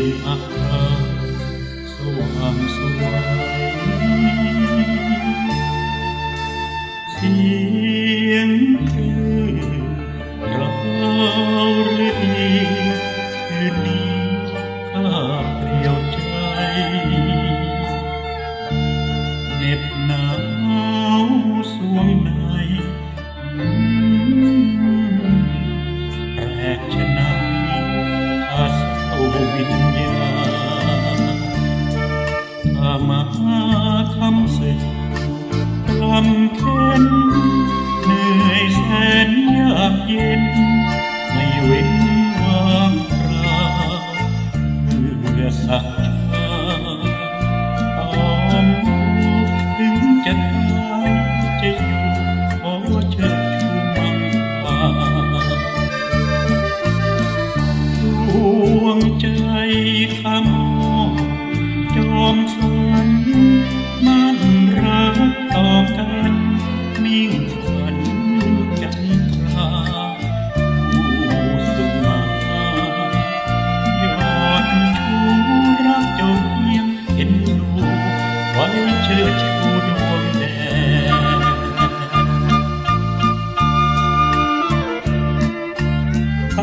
เป็นอาคาสว่างสวย วิญญาถ้ามาทำศึกกลำเค็นเหนื่อยแสนยากเย็น ไม่เว้นวางคราเพื่อสัก วงใจคำจอมฝันมั่นรักต่อกันมิ่งฝันจันทราผู้สุมายอดชูรักจ้าเพียงเห็นดูไว้เชิดชูดวงแดงไป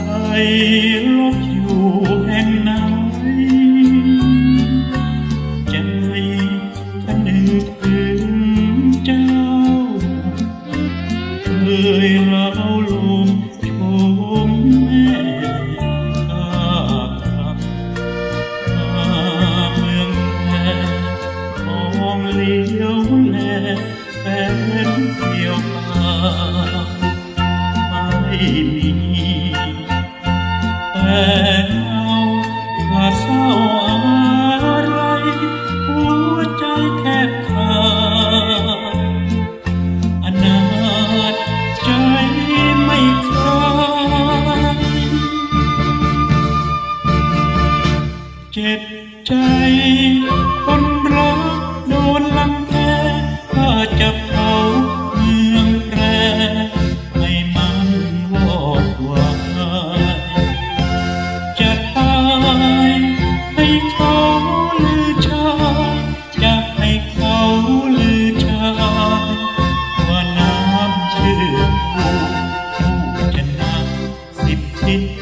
แลแฟนเที่ยวพาไม่มีแต่เงาข้าเศร้าอะไรหัวใจแทบขาดอนาจใจไม่คลายเจ็บใจคนรักโดนลังแก จะเผาเมืองแปรให้มันวอดวายจะตายให้เขาลือชาจะให้เขาลือชาว่าน้ำชื่อผู้ผู้ชนะสิบทิศ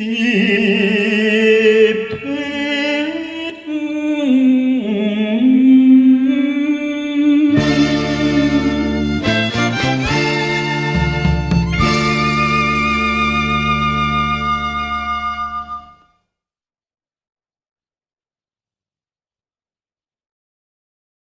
Si